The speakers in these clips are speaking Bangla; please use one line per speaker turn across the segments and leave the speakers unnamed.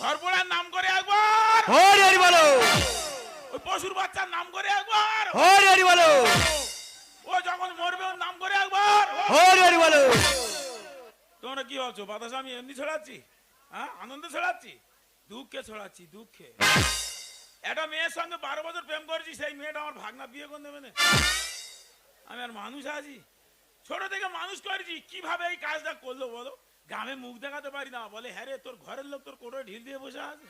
ঘর পোড়ার নাম করে একবার।
হরি হরি বলো।
ওই পশুর বাচ্চার নাম করে একবার।
হরি হরি বলো।
ও যখন মরবে ওর নাম করে একবার।
হরি হরি বলো।
তোমরা কি ভাবছ বাতাস আমি এমনি ছড়াচ্ছি? হ্যাঁ আনন্দে ছড়াচ্ছি? দুঃখে ছড়াচ্ছি দুঃখে। একটা মেয়ের সঙ্গে বারো বছর প্রেম করেছি সেই মেয়েটা আমার ভাগনা বিয়ে করে দেবে না। আমি আর মানুষ আছি। ছোট থেকে মানুষ করেছি কীভাবে এই কাজটা করল বলো? গ্রামে মুখ দেখাতে পারি না। বলে হ্যাঁ রে, তোর ঘরের লোক তোর কোটোয় ঢিল দিয়ে বসে আছে।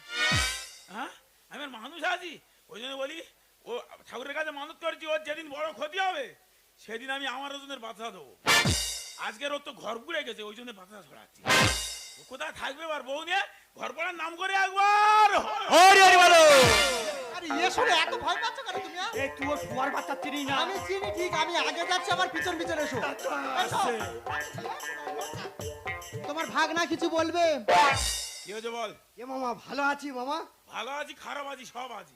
হ্যাঁ? আমি আর মানুষ আছি। ওই জন্য বলি, ও ঠাকুরের কাছে মানুষ করেছি, ওর যেদিন বড় ক্ষতি হবে, সেদিন আমি আমার ওজনের বাধা দেবো। আজকের ওর তো ঘর পুড়ে গেছে, ওই জন্য বাধা ছড়াচ্ছি। কোথায় থাকবে এবার বউ নিয়ে? ঘর পড়ার নাম করে একবার।
আরে ইয়ে শুনে এত ভয় পাচ্ছ কেন তুমি হ্যাঁ?
এই তুই শুয়ার বাচ্চা চিনি না।
আমি চিনি ঠিক আমি আগে যাচ্ছি আমার পিছন পিছন এসো। এসো। তোমার ভাগ না কিছু বলবে?
কি হয়েছে বল?
এ মামা ভালো আছি মামা?
ভালো আছি খারাপ আছি সব আছি।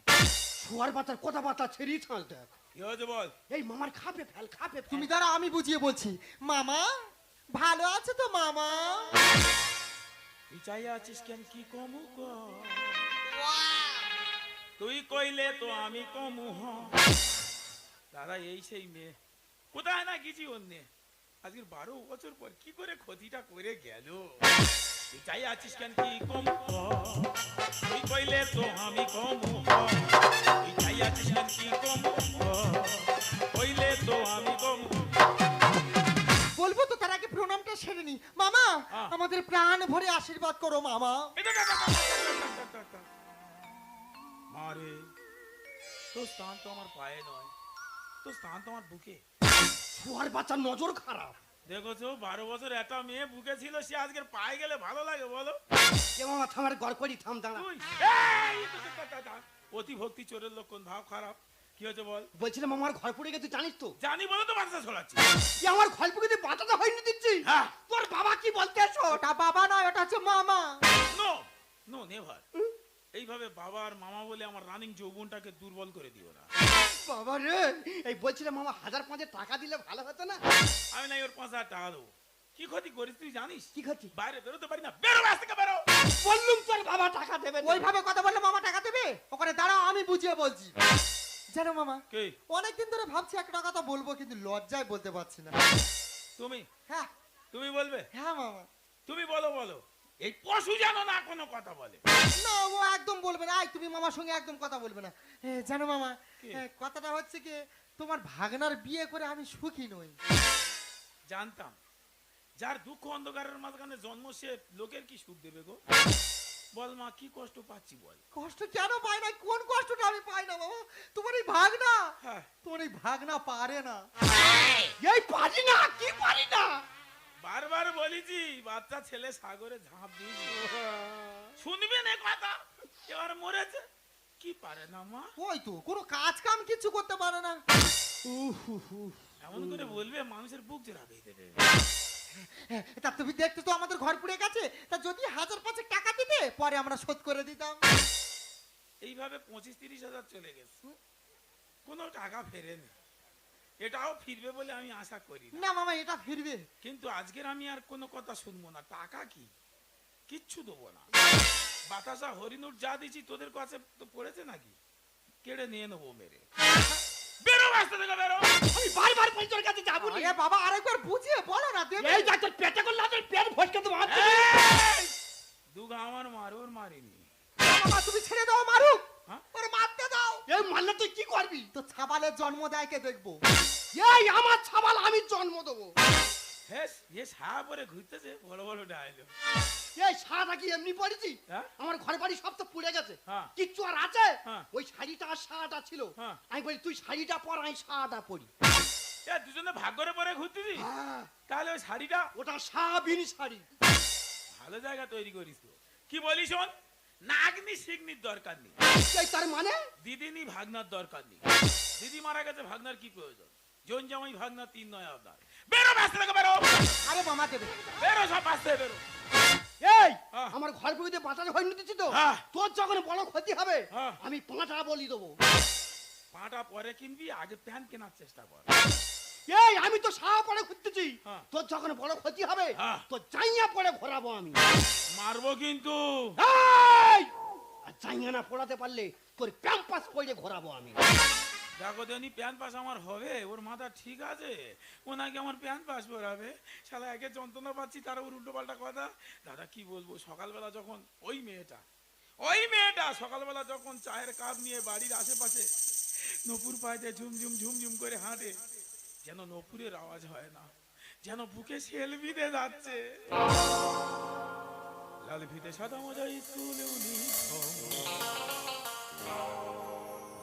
শুয়ার বাচ্চার কথা বার্তা ছেড়ি ছাল দেখ।
কি হয়েছে বল?
এই মামার খাপে ফেল খাপে ফেল।
তুমি দ্বারা আমি বুঝিয়ে বলছি। মামা ভালো আছে তো মামা?
তুই চাই আছিস কেন কি কমু ক তুই কইলে তো আমি কমু হ দাদা এই সেই মেয়ে কোথায় না গেছি অন্য আজকের বারো বছর পর কি করে ক্ষতিটা করে গেল তুই চাই আছিস কেন কি কম তুই কইলে তো আমি কমু হ তুই চাই আছিস কেন কি কম কইলে তো আমি কমু
বলব তো তার আগে প্রণামটা সেরে নি মামা
হ্যাঁ।
আমাদের প্রাণ ভরে আশীর্বাদ করো মামা
মারে তোর স্থান তো আমার পায়ে নয় তোর স্থান তো আমার বুকে।
শুয়ার বাচ্চার নজর খারাপ।
দেখেছ বারো বছর একটা মেয়ে বুকে ছিল সে আজকের পায়ে গেলে ভালো লাগে বলো।
এ মামা থামার গড় করি থাম দাঁড়া।
তুই এই, এটা, এটা। অতি ভক্তি চোরের লক্ষণ ভাব খারাপ। কি হয়েছে বল?
বলছিলাম আমার ঘর পড়ে গেছে জানিস তো?
জানি বলে তো বাচ্চা ছড়াচ্ছি
এ আমার ঘর পড়ে বাঁচাতে হয়নি দিচ্ছি
হ্যাঁ।
তোর বাবা কি বলতে এসো?
ওটা বাবা নয় ওটা হচ্ছে মামা।
নো নো নেভার এইভাবে বাবা আর মামা বলে আমার রানিং যৌবনটাকে দুর্বল করে দিও না।
বাবা রে এই বলছিলাম মামা হাজার পাঁচে টাকা দিলে ভালো হতো না?
আমি না ওর পাঁচ হাজার টাকা দেবো। কি ক্ষতি করিস তুই জানিস?
কি খাচ্ছি
বাইরে বেরোতে পারি না। বেরো বাস থেকে বেরো।
বললুম তোর বাবা টাকা দেবে।
ওইভাবে কথা বললে মামা টাকা দেবে? ওখানে দাঁড়াও আমি বুঝিয়ে বলছি। জানো মামা
কে?
অনেকদিন ধরে ভাবছি একটা কথা বলব কিন্তু লজ্জায় বলতে পারছি না।
তুমি?
হ্যাঁ।
তুমি বলবে?
হ্যাঁ মামা।
তুমি বলো বলো। এই পশু জানো না কোনো কথা বলে।
না ও একদম বলবে না। তুমি মামার সঙ্গে একদম কথা বলবে না। জানো মামা কথাটা হচ্ছে কি তোমার ভাগনার বিয়ে করে আমি সুখী নই।
জানতাম। যার দুঃখ অন্ধকারের মাঝখানে জন্ম সে লোকের কি সুখ দেবে গো? বল মা কি কষ্ট পাচ্ছি বল।
কষ্ট কেন পাই না? কোন কষ্টটা আমি পাই না বাবা তোমার এই ভাগনা?
হ্যাঁ।
তোমার এই ভাগনা পারে না।
এই পারি না কি পারি না?
বারবার বলেছি বাচ্চা ছেলে সাগরে ঝাঁপ দিয়েছি। শুনবে না কথা? এবার মরেছে। কি পারে না মা?
ওই তো কোনো কাজ কাম কিছু করতে পারে না।
এমন করে বলবে মানুষের বুক জোড়া বেঁধে দেবে
হ্যাঁ, তা তুমি দেখতে তো আমাদের ঘর পুড়ে গেছে। তা যদি হাজার পাঁচেক টাকা দিতে পরে আমরা শোধ করে দিতাম।
এইভাবে পঁচিশ তিরিশ হাজার চলে গেছে। কোনো টাকা ফেরেনি। এটাও ফিরবে বলে আমি আশা করি না।
না মামা এটা ফিরবে।
কিন্তু আজকের আমি আর কোনো কথা শুনব না। টাকা কি? কিচ্ছু দেবো না। বাতাসা হরিণুর যা দিচ্ছি তোদের কাছে তো পড়েছে নাকি? কেড়ে নিয়ে নেব মেরে। বেরো রাস্তা থেকে বেরো।
আমি বারবার বলি তোর কাছে যাব না
আরে বাবা আরেকবার বুঝিয়ে বলো না দেবে।
এই যা পেটে করলে তোর পেট ভটকে দেবো হাত থেকে।
এই! দুগা আমার মার মারিনি।
বাবা তুমি ছেড়ে দাও মারুক।
হ্যাঁ?
ওরে মারতে দাও।
এই মারলে তুই কি করবি?
তো ছাবালের জন্ম দেয় কে দেখব?
পরে ঘুরতেছে বড় বড় ডায়লগ
এই শাড়িটা কি এমনি পড়েছি
হ্যাঁ?
আমার ঘর বাড়ি সব তো পুড়ে গেছে।
হ্যাঁ।
কিচ্ছু আর আছে?
হ্যাঁ।
ওই শাড়িটা আর শাড়িটা ছিল। আমি বলি তুই শাড়িটা পর আমি শাড়িটা পরি।
দুজনে ভাগ করে পরে ঘুরতেছি? তাহলে ওই শাড়িটা
ওটা সাবিন শাড়ি।
ভালো জায়গা তৈরি করিস কি বলিস শোন? নাগনি সিগনির দরকার নেই।
তার মানে?
দিদিনি ভাগনার দরকার নেই। দিদি মারা গেছে ভাগনার কি প্রয়োজন? জন জামাই ভাগনা তিন নয় আপনার। বেরো ব্যস্ত থেকে বেরো
আরে মামা দেবে
বেরো সব আসতে বেরো
এই
হ্যাঁ।
আমার ঘর পুড়িতে বাঁচাতে হয়নি দিচ্ছি তো
হ্যাঁ।
তোর যখন বড় ক্ষতি হবে
হ্যাঁ।
আমি পাঁচটা বলি দেবো
পাটা পরে কিনবি আগে প্যান্ট কেনার চেষ্টা কর
এই আমি তো সাহা পরে ঘুরতেছি
হ্যাঁ।
তোর যখন বড় ক্ষতি হবে
হ্যাঁ।
তো জাইয়া পরে ঘোরাবো আমি
মারবো কিন্তু
এই! চাইয়ানা পড়াতে পারলে তোর প্যাম্পাস পড়ে ঘোরাবো আমি
দেখো দেনি প্যান পাস আমার হবে, ওর মাথা ঠিক আছে। ও নাকি আমার প্যান পাস পরাবে। শালা, একে যন্ত্রণা পাচ্ছি, তার ওর উল্টো পাল্টা কথা। দাদা, কি বলব, সকালবেলা যখন ওই মেয়েটা ওই মেয়েটা সকালবেলা যখন চায়ের কাপ নিয়ে বাড়ির আশেপাশে নপুর পায়ে ঝুমঝুম ঝুমঝুম করে হাঁটে, যেন নপুরের আওয়াজ হয় না, যেন বুকে সেলফি দিয়ে যাচ্ছে। লাল ফিতে সাদা মজা স্কুলে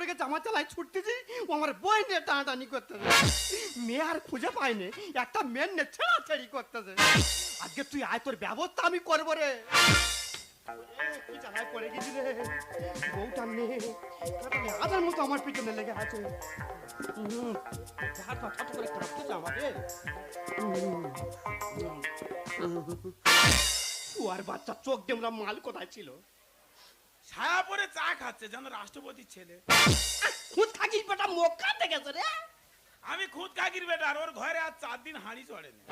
পড়ে
গেছে আমার চালায় ছুটতেছি, ও আমার বই নিয়ে টানাটানি করতেছে। মেয়ে আর খুঁজে পাইনি একটা মেন নিয়ে ছেড়াছেড়ি করতেছে। আজকে তুই আয়, তোর ব্যবস্থা আমি করব রে। আর বাচ্চা চোখ দিয়ে মাল কোথায় ছিল?
ছায়া পরে চা খাচ্ছে যেন রাষ্ট্রপতির ছেলে।
খুদ থাকিস বেটা কাটতে গেছে রে।
আমি খুদ কাকির বেটা আর ওর ঘরে আর চার দিন হাঁড়ি চড়েনি।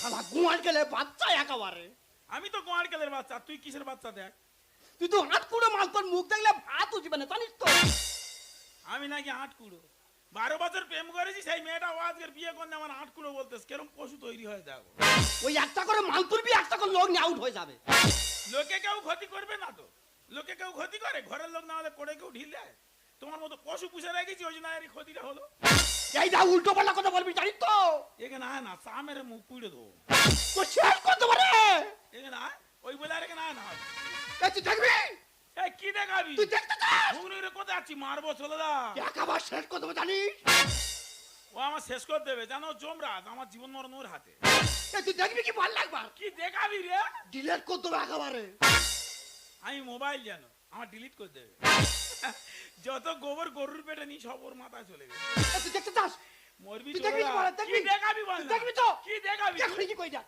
শালা গুয়াল গেলে বাচ্চা একেবারে।
আমি তো গোয়ারকেলের বাচ্চা তুই কিসের বাচ্চা দেখ?
তুই তো হাত কুড়ো মাল তোর মুখ দেখলে ভাত উঠবে না জানিস তো।
আমি নাকি আট কুড়ো। বারো বছর প্রেম করেছি সেই মেয়েটা ও আজকের বিয়ে করলে আমার আট কুড়ো বলতেস কেরম পশু তৈরি হয়ে দেখো
ওই একটা করে মাল তুলবি একটা করে লোক নিয়ে আউট হয়ে যাবে।
লোকে কেউ ক্ষতি করবে না তো। লোকে কেউ ক্ষতি করে? ঘরের লোক না হলে করে কেউ ঢিল দেয়? তোমার মতো পশু পুষে রেখেছি ওই জন্য এর ক্ষতিটা হলো।
এই যা উল্টো পাল্টা কথা বলবি জানিস তো?
এখানে আয় না চা মেরে মুখ পুড়ে দেবো।
শেষ করতে পারে?
এখানে আয় ওই বলে আর এখানে আয় না।
তুই দেখবি?
এই কি দেখাবি?
তুই দেখতে চাস?
ঘুগনি কোথায় আছি মারবো চলে
একেবারে শেষ করতে পারে জানিস?
ও আমার শেষ করে দেবে জানো জমরাজ আমার জীবন মরণ ওর হাতে।
তুই দেখবি কি ভালো লাগবে
কি দেখাবি রে?
ডিলেট করতে হবে একেবারে।
আমি মোবাইল জানো আমার ডিলিট করে দেবে। যত গোবর গরুর পেটে নি সব ওর মাথায় চলে গেছে।
তুই দেখতে চাস?
মরবি
দেখবি
যা।
কি বলে,
কি দেখাবি বল?
দেখবি তো?
কি দেখাবি?
কি কই যা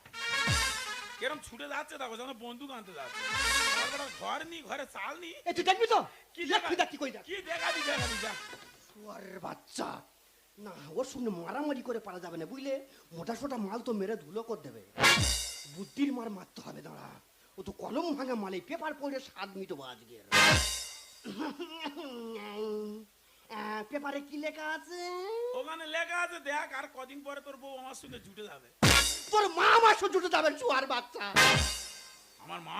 কেরম ছুটে যাচ্ছে দেখো যেন বন্দুক আনতে যাচ্ছে। ঘর নি ঘরে চাল নি।
তুই দেখবি তো?
কি
কই যা
কি দেখাবি দেখাবি যা
বাচ্চা। না ওর সঙ্গে মারামারি করে পারা যাবে না বুঝলে? মোটা সোটা মাল তো মেরে ধুলো করে দেবে। বুদ্ধির মার মারতে হবে দাঁড়া। ও তো কলম ভাঙা মালে পেপার পড়ে স্বাদ মিটবো আজকে পেপারে কি লেখা আছে
ওখানে লেখা আছে দেখ আর কদিন পরে তোর বউ আমার সঙ্গে জুটে যাবে
তোর মা আমার সঙ্গে জুটে যাবে শুয়ার বাচ্চা
আমার মা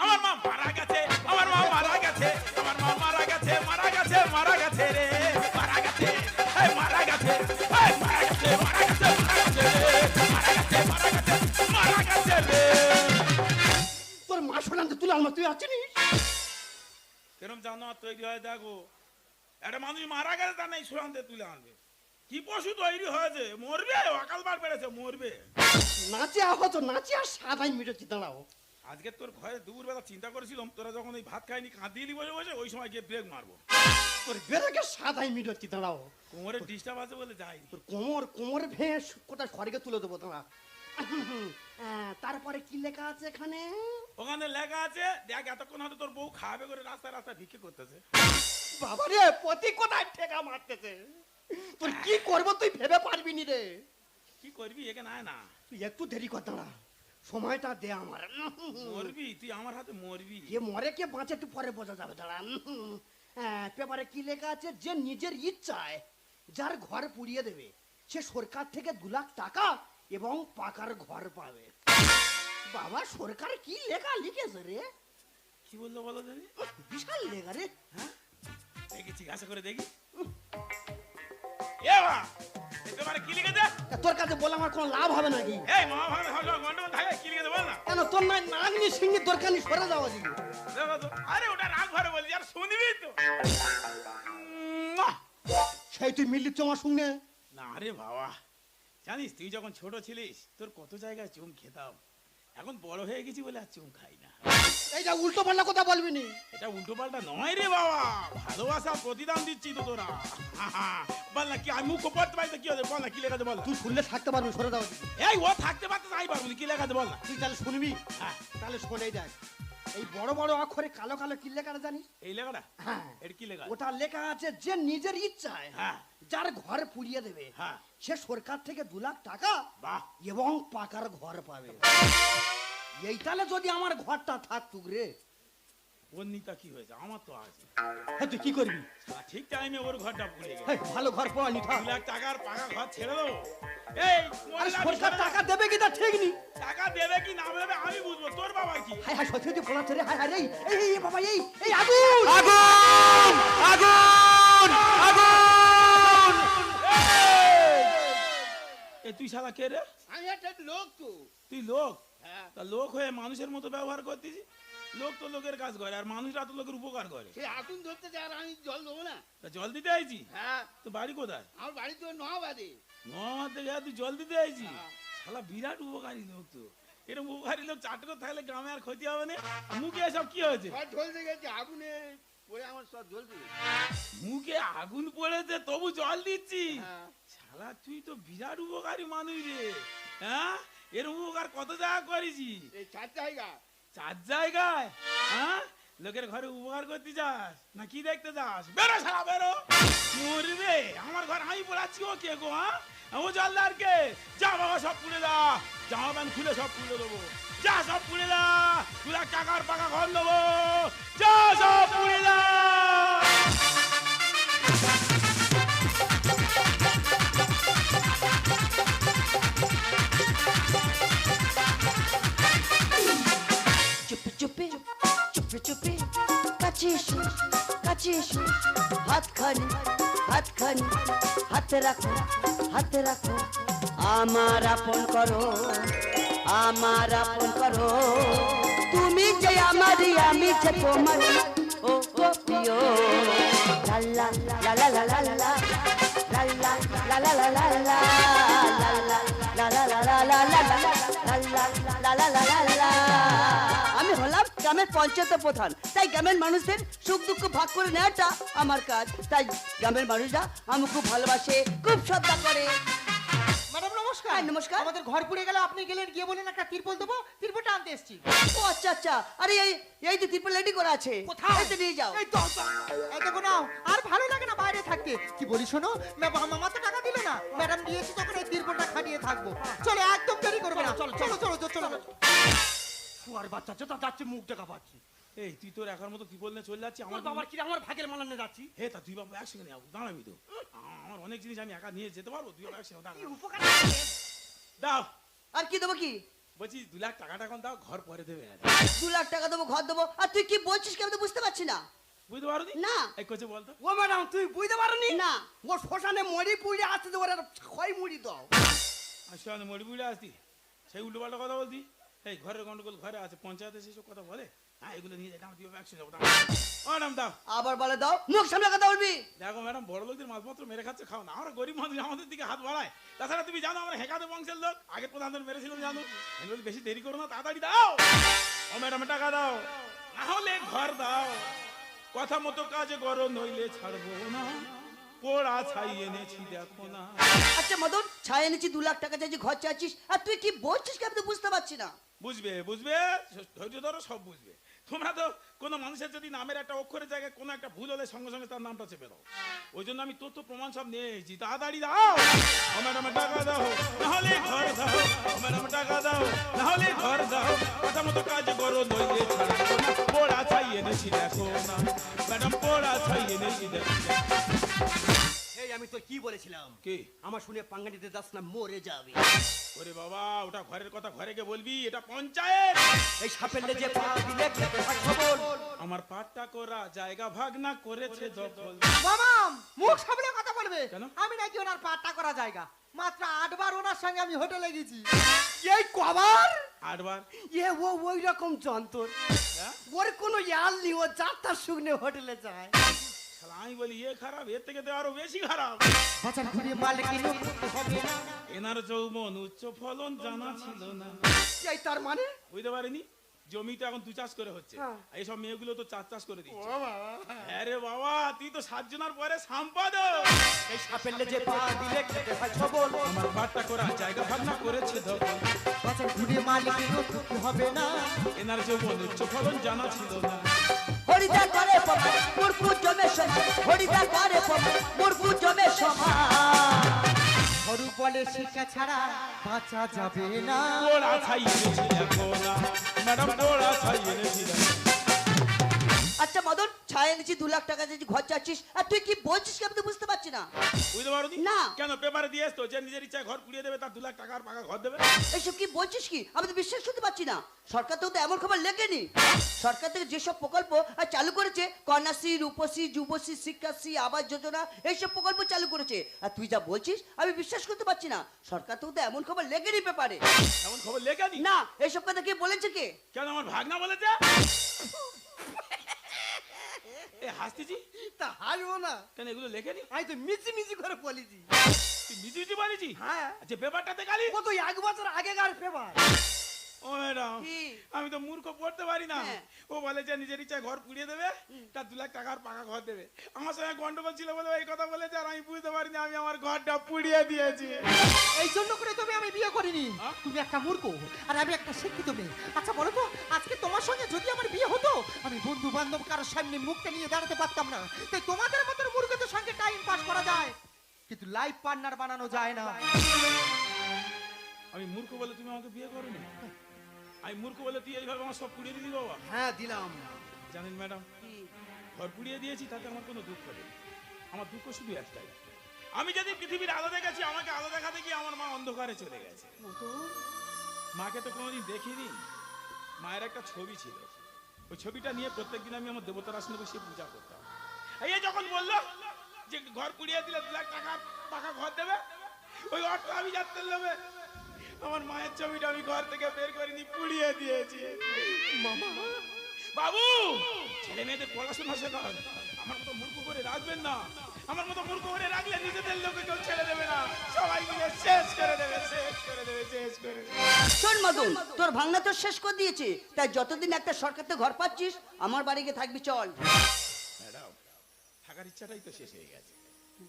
আমার মা মারা গেছে আমার মা মারা গেছে আমার মা মারা গেছে মারা গেছে মারা গেছে রে মারা গেছে এই মারা গেছে এই মারা গেছে মারা গেছে মারা গেছে মারা গেছে মারা গেছে মারা গেছে রে
তুলে আনমা তুই আছিস
কেরম জানো আর তৈরি হয় দেখো। একটা মানুষ মারা গেছে তার নেই সুরান্তে তুলে আনবে। কি পশু তৈরি হয়েছে? মরবে? অকাল বার বেড়েছে মরবে।
নাচে আহত নাচে আর সাদাই মিটেছি দাঁড়াও।
আজকে তোর ঘরে দুপুরবেলা চিন্তা করেছিলাম তোরা যখন এই ভাত খাইনি কাঁদিয়ে বসে বসে ওই সময় গিয়ে ব্রেক মারবো।
তোর বেরোকে সাদাই মিটেছি দাঁড়াও।
কোমরে ডিস্টার্ব আছে বলে যাই
তোর কোমর কোমর ভেস কোথায় স্বর্গে তুলে দেবো আহ, তারপরে কি লেখা আছে এখানে?
ওখানে লেখা আছে দেখ এতক্ষণ হয়তো তোর বউ খাবে করে রাস্তায় রাস্তায় ভিক্ষে করতেছে।
বাবা রে পতি কোথায় ঠেকা মারতেছে? তোর কি করব তুই ভেবে পারবি নি রে?
কি করবি এখানে আয় না।
তুই একটু দেরি কর দাঁড়া। সময়টা দে আমার।
মরবি তুই আমার হাতে মরবি।
কে মরে কে বাঁচে একটু পরে বোঝা যাবে দাঁড়া। হ্যাঁ পেপারে কি লেখা আছে? যে নিজের ইচ্ছায় যার ঘর পুড়িয়ে দেবে সে সরকার থেকে দু লাখ টাকা এবং পাকার ঘর পাবে। বাবা সরকার কি লেখা লিখেছে রে?
কি বলল বলো দেখি।
বিশাল লেখা রে।
হ্যাঁ? দেখি জিজ্ঞাসা করে দেখি। এ বা এ তোমার কি লিখেছে?
তোর কাছে বলে আমার কোনো লাভ হবে নাকি?
এই সব গন্ডগোল থাকে কি লিখেছে বল না?
কেন তোর নাই নাগনি সিংহের দরকার নেই সরে যাওয়া দিকে
আরে ওটা রাগ ভরে বলি আর শুনবি তো?
সেই তুই মিললি তোমার সঙ্গে।
না রে বাবা জানিস তুই যখন ছোট ছিলিস তোর কত জায়গায় চুম খেতাম। এখন বড় হয়ে গেছি বলে আর চুম খাই না।
এই যা উল্টো পাল্টা কথা বলবি নি?
এটা উল্টো পাল্টা নয় রে বাবা। ভালোবাসা প্রতিদান দিচ্ছি তো তোরা। বল না কি আমি মুখ পড়তে পারি তো কি হচ্ছে বল না কি লেখাতে বল না।
তুই শুনলে থাকতে পারবি সরে দিকে
এই ও থাকতে পারতে যাই পারব না, কি লেখাতে বল না।
তুই তাহলে শুনবি?
হ্যাঁ।
তাহলে শোনেই দেখ। এই বড় বড় অক্ষরে কালো কালো কি লেখাটা জানিস?
এই লেখাটা?
হ্যাঁ।
এটা কি লেখা
ওটা লেখা আছে যে নিজের ইচ্ছায়
হ্যাঁ।
যার ঘর পুড়িয়ে দেবে
হ্যাঁ।
সে সরকার থেকে দু লাখ টাকা
বাহ।
এবং পাকার ঘর পাবে। এই তাহলে যদি আমার ঘরটা থাকতুক রে
ওর নিতা কি হয়েছে? আমার তো আছে।
হ্যাঁ তুই কি করবি?
ঠিক টাইমে ওর ঘরটা পুড়ে গেছে।
ভালো ঘর পাওয়া নি
দু লাখ টাকার পাকা ঘর ছেড়ে দেবো। এই
সরকার টাকা দেবে কি তা ঠিক নি
টাকা দেবে কি না দেবে আমি বুঝব। তোর বাবা কি?
হাই হাই সত্যি তুই পড়াচ্ছে রে হাই হাই এই, এই এই বাবা এই এই আগুন!
আগুন! আগুন! আগুন!
এ তুই শালা কে রে?
আমি একটা লোক তো।
তুই লোক?
হ্যাঁ।
তা লোক হয়ে মানুষের মতো ব্যবহার করতেছি লোক তো লোকের কাজ করে আর মানুষরা তো লোকের উপকার করে।
সেই আগুন ধরতে আর আমি জল দেবো না।
তা জল দিতে আইছি?
হ্যাঁ।
তো বাড়ি কোথায়?
আমার বাড়ি তো নবাদে
নোয়ামার থেকে তুই জল দিতে আইছি? শালা বিরাট উপকারী লোক তো। এরকম উপকারী লোক চাটকো থাকলে গ্রামে আর ক্ষতি হবে না। মুখে এসব কি হয়েছে?
সব ঢলতে গেছে আগুনে পরে আমার সব জ্বলতে
মুখে আগুন পড়েছে তবু জল দিচ্ছি?
হ্যাঁ।
শালা তুই তো বিরাট উপকারী মানুষ রে। হ্যাঁ? এর উপকার কত জায়গা করেছি
এই চার জায়গা।
চার জায়গায় হ্যাঁ? লোকের ঘরে উপকার করতে যাস, না কি দেখতে যাস? বেরো সারা বেরো। মরবে। আমার ঘর আমি পড়াচ্ছি, ও কে গো হ্যাঁ? ও জলদার কে যা বাবা, সব পুড়ে দা। জামা প্যান্ট খুলে সব পুড়ে দেবো। যা, সব পুড়ে দা। তুই টাকার পাকা ঘর দেবো যা, সব পুড়ে দা।
কাছে এসো হাতখানি হাতখানি হাতে রাখো হাতে রাখো আমার আপন করো আমার আপন করো তুমি যে আমারই আমি যে তোমার ও ও প্রিয় লাল্লা লা লা লা লা লা লাল্লা লা লা লা লা লা লাল্লা লা লা লা গ্রামের পঞ্চায়েত প্রধান। তাই গ্রামের মানুষদের সুখ দুঃখ ভাগ করে নেওয়াটা আমার কাজ। তাই গ্রামের মানুষরা আমাকে খুব ভালোবাসে খুব শ্রদ্ধা করে।
ম্যাডাম নমস্কার।
হ্যাঁ, নমস্কার।
আমাদের ঘর পুড়ে গেল আপনি গেলেন গিয়ে বলেন একটা তিরপল দেবো তিরপলটা আনতে এসেছি।
ও আচ্ছা আচ্ছা। আরে এই ত্রিপল রেডি করা আছে নিয়ে যাও।
এই তো এই দেখো নাও আর ভালো লাগে না বাইরে থাকতে। কি বলি শোনো মামা তো টাকা দিল না। ম্যাডাম দিয়েছি তখন এই তিরপলটা খাটিয়ে থাকব। চলো একদম দেরি করবে না। চলো চলো চলো। চলো।
শুয়ার বাচ্চা চোদা যাচ্ছে মুখ দেখা পাচ্ছি।
এই তুই তোর একার মতো কি বললে চলে যাচ্ছি? আমার
বাবার কি আমার ভাগের মালানে যাচ্ছি?
হে তা তুই বাবু একসঙ্গে নিয়ে দাঁড়াবি তো। আমার অনেক জিনিস আমি একা নিয়ে যেতে পারব তুই বাবু একসঙ্গে দাঁড়া।
উপকার
দাও।
আর কি দেবো কি?
বলছি দু লাখ টাকাটা এখন দাও ঘর পরে দেবে
দু লাখ টাকা দেবো ঘর দেবো। আর তুই কি বলছিস কি আমি তো বুঝতে পারছি না।
বুঝতে পারো
না।
এই কোচে বলতো?
ও ম্যাডাম তুই বুঝতে পারোনি?
না।
ও শ্মশানে মরি পুড়ে আসতে দেবো খয় মুড়ি দাও।
আসলে আমি মরি বুড়ে আসতি সেই উল্টো পাল্টা কথা বলতি এই ঘরের গন্ডগোল ঘরে আছে পঞ্চায়েতে সেসব কথা বলে? হ্যাঁ এগুলো নিয়ে যাই আমার তুই একসঙ্গে যাব ও ম্যাডাম দাও
আবার বলে দাও মুখ সামনে কথা বলবি।
দেখো ম্যাডাম বড় লোকদের মালপত্র মেরে খাচ্ছে খাও না। আমরা গরিব মানুষ আমাদের দিকে হাত বাড়ায়। তাছাড়া তুমি জানো আমরা হেকাতে বংশের লোক? আগে প্রধানদের মেরেছিল জানো? বলি, বেশি দেরি করো না তাড়াতাড়ি দাও। ও ম্যাডাম টাকা দাও। না হলে ঘর দাও। কথা মতো কাজে করো নইলে ছাড়বো না। পোড়া ছাই এনেছি দেখো না।
আচ্ছা মদন ছায় এনেছি দু লাখ টাকা চাইছি ঘর চাইছিস। আর তুই কি বলছিস কি আমি তো বুঝতে পারছি না।
বুঝবে বুঝবে? ধৈর্য ধরো, সব বুঝবে। তোমরা তো কোনো মানুষের যদি নামের একটা অক্ষরের জায়গায় কোনো একটা ভুল হলে সঙ্গে সঙ্গে তার নামটা চেপে দাও। ওই জন্য আমি তথ্য প্রমাণ সব নিয়ে এসেছি। তাড়াতাড়ি দাও! ও ম্যাডাম টাকা দাও। নাহলে ঘর দাও। ও ম্যাডাম টাকা দাও। নাহলে ঘর দাও। কথা মতো কাজ করো, নইলে ছাড়বো না। পোড়া ছাই এনেছি, দেখো না। ম্যাডাম, পোড়া ছাই এনেছি, দেখো
আমি তো কি বলেছিলাম?
কি?
আমার শুনে পাঙ্গা নিতে যাস না মরে যাবে।
ওরে বাবা ওটা ঘরের কথা ঘরে গিয়ে বলবি এটা পঞ্চায়েত।
এই সাপের লেজে পা দিলে
আমার পাট্টা করা জায়গা ভাগ না করেছে দখল।
মামাম মুখ সামলে কথা বলবে।
কেন?
আমি নাকি ওনার পাট্টা করা জায়গা। মাত্র আটবার ওনার সঙ্গে আমি হোটেলে গেছি।
এই কবার?
আটবার?
এ ও ওই রকম যন্ত্র।
হ্যাঁ?
ওর কোনো ইয়াল নেই ও যাত্রা শুকনে হোটেলে যায়।
শালা আমি বলি এ খারাপ এর থেকে তো আরও বেশি খারাপ।
বাজার ঘুরে মাল কিনো হবে না
এনার যৌবন উচ্চ ফলন জানা ছিল না।
এই তার মানে?
বুঝতে পারিনি? জমিতে এখন দু চাষ করে হচ্ছে।
হ্যাঁ।
এইসব মেয়েগুলো তো চার চাষ করে দিচ্ছে। আরে বাবা। তুই তো সাতজনের পরে সম্পাদক।
এই সাপের লেজে পা দিলে খেতে হয় খবর
আমার পাট্টা করা জায়গা ভাগ না করেছে দখল
বাজার ঘুরে মাল হবে না।
এনার যৌবন উচ্চ ফলন জানা ছিল না।
হরিদা করে প্রমাণ মুরকু জমে হরিদা করে মুরকু জমে সমান
সরু বলে শিক্ষা ছাড়া বাঁচা যাবে না।
ম্যাডাম
আচ্ছা মদন ছায় এনেছি দু লাখ টাকা দিয়েছি ঘর চাচ্ছিস। আর তুই কি বলছিস কি আমি তো বুঝতে পারছি না?
বুঝতে পারো
না।
কেন পেপারে দিয়ে আসতো যে নিজের ইচ্ছায় ঘর পুড়িয়ে দেবে তার দু লাখ টাকার পাকা ঘর দেবে?
এইসব কি বলছিস কি? আমি তো বিশ্বাস করতে পারছি না। সরকার তো এমন খবর লেগেনি সরকার থেকে যেসব প্রকল্প চালু করেছে কন্যাশ্রী রূপশ্রী যুবশ্রী শিক্ষাশ্রী আবাস যোজনা এইসব প্রকল্প চালু করেছে। আর তুই যা বলছিস আমি বিশ্বাস করতে পারছি না। সরকার তো এমন খবর লেগেনি পেপারে।
এমন খবর লেখানি?
না এইসব কথা কে বলেছে কে?
কেন আমার ভাগনা বলেছে? এ হাসতেছি?
তা হাসবো না।
কেন এগুলো লেখেনি
আমি তো মিচি মিচি করে বলেছি।
তুই বলেছি
হ্যাঁ।
আচ্ছা পেপারটাতে গালি
ও তো এক বছর আগেকার পেপার।
ও ম্যাডাম আমি তো মূর্খ পড়তে পারি না।
হ্যাঁ।
ও বলে যে নিজের ইচ্ছায় ঘর পুড়িয়ে দেবে তার দু লাখ টাকার পাকা ঘর দেবে। আমার সঙ্গে গন্ডগোল ছিল বলে এই কথা বলেছে আর আমি বুঝতে পারিনি আমি আমার ঘরটা পুড়িয়ে দিয়েছি।
এই জন্য করে তুমি আমি বিয়ে করিনি? তুমি একটা মূর্খ আর আমি একটা শিক্ষিত মেয়ে। আচ্ছা বলো তো আজকে তোমার সঙ্গে যদি আমার বিয়ে হতো আমি বন্ধু বান্ধব কারোর সামনে মুখটা নিয়ে দাঁড়াতে পারতাম না। তাই তোমাদের মতো মূর্খদের সঙ্গে টাইম পাস করা যায়। কিন্তু লাইফ পার্টনার বানানো যায় না।
আমি মূর্খ বলে তুমি আমাকে বিয়ে করোনি? আমি মূর্খ বলে তুই এইভাবে আমার সব পুড়িয়ে দিলি বাবা?
হ্যাঁ দিলাম।
জানেন ম্যাডাম ঘর পুড়িয়ে দিয়েছি তাতে আমার কোনো দুঃখ নেই। আমার দুঃখ শুধু একটাই। আমি যদি পৃথিবীর আলো দেখেছি আমাকে আলো দেখাতে গিয়ে আমার মা অন্ধকারে চলে গেছে। মাকে তো কোনোদিন দেখিনি। মায়ের একটা ছবি ছিল। ওই ছবিটা নিয়ে প্রত্যেকদিন আমি আমার দেবতার আসনে বসে পূজা করতাম। এই যখন বলল যে ঘর পুড়িয়ে দিলে দু লাখ টাকা পাকা ঘর দেবে ওই অর্থ আমি যাত্রার লোভে আমার মায়ের ছবিটা আমি ঘর থেকে বের করিনি পুড়িয়ে দিয়েছি। মামা। বাবু! ছেলে মেয়েদের পড়াশোনা শেখান। আমার মতো মূর্খ করে রাখবেন না। আমার মতো মূর্খ করে রাখলে নিজেদের লোকে কেউ ছেড়ে দেবে না। সবাই মিলে শেষ করে দেবে শেষ করে দেবে শেষ করে
শোন মদন তোর ভাঙনা তো শেষ করে দিয়েছে। তাই যতদিন একটা সরকারতে ঘর পাচ্ছিস আমার বাড়ি গিয়ে থাকবি চল।
ম্যাডাম থাকার ইচ্ছাটাই তো শেষ হয়ে গেছে।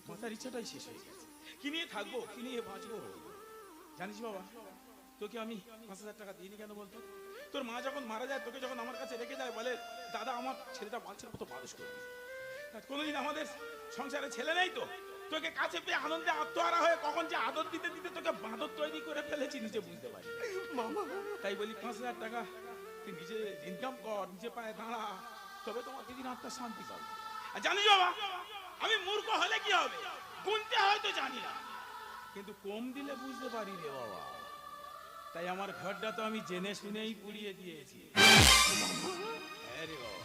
বাঁচার ইচ্ছাটাই শেষ হয়ে গেছে। কি নিয়ে থাকব কি নিয়ে বাঁচবো? জানিস বাবা তোকে আমি পাঁচ হাজার টাকা দিইনি কেন বলতো? তোর মা যখন মারা যায় তোকে যখন আমার কাছে রেখে যায় বলে দাদা আমার ছেলেটা মানুষের মতো মানুষ করবি তা কোনোদিন আমাদের সংসারে ছেলে নেই তো? তোকে কাছে পেয়ে আনন্দে আত্মহারা হয়ে কখন যে আদর দিতে দিতে তোকে বাঁদর তৈরি করে ফেলেছি নিজে বুঝতে পারি
মামা।
তাই বলি পাঁচ হাজার টাকা তুই নিজে ইনকাম কর নিজে পায়ে দাঁড়া। তবে তোমার দিদিন আত্মার শান্তি পাবে। আর জানিস বাবা আমি মূর্খ হলে কি হবে? গুনতে হয়তো জানি না। কিন্তু কম দিলে বুঝতে পারি রে বাবা। তাই আমার ঘরটা তো আমি জেনে শুনেই পুড়িয়ে দিয়েছি। হ্যাঁ রে বাবা।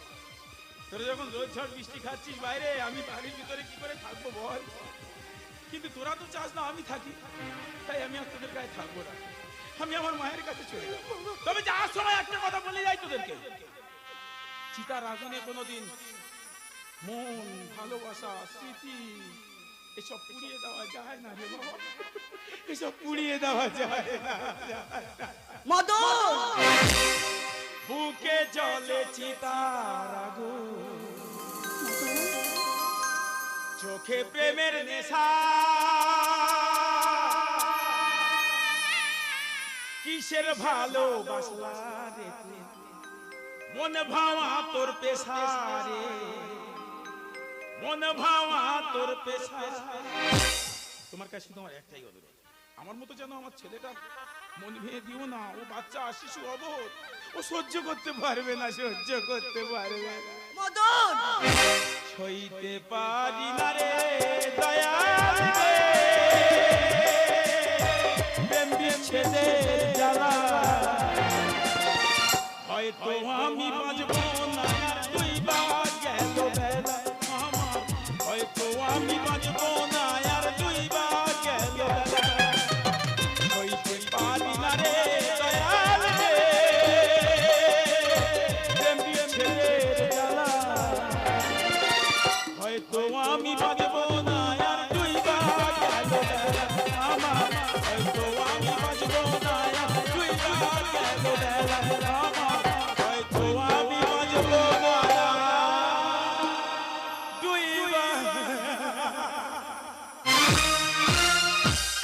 তোরা যখন রোজ ঝড় বৃষ্টি খাচ্ছিস বাইরে, আমি বাড়ির ভিতরে কি করে থাকব বল? কিন্তু তোরা তো চাস না আমি থাকি। তাই আমি আর তোদের গায়ে থাকব না। আমি আমার মায়ের কাছে চলে যাব। তবে যাওয়ার সময় একটা কথা বলে যাই তোদেরকে। চিতার আগুনে কোনোদিন মন, ভালোবাসা, স্মৃতি এসব পুড়িয়ে দেওয়া যায় না রে বাবা। এসব পুড়িয়ে দেওয়া যায় না
মদন!
বুকে জলে চিতার আগুন। চোখে প্রেমের নেশা। কিসের ভালোবাসলা রে মন ভাওয়া তোর পেশা রে। মন ভাওয়া তোর পেশা তোমার কাছে আমার একটাই অনুরোধ। আমার মতো যেন আমার ছেলেটা মন ভেঙে দিও না ও বাচ্চা শিশু অবোধ ও সহ্য করতে পারবে না সহ্য করতে পারবে
মদন!
সইতে পারি না রে দয়াল রে। প্রেম বিচ্ছেদের জ্বালা। হয়তো আমি বাঁচব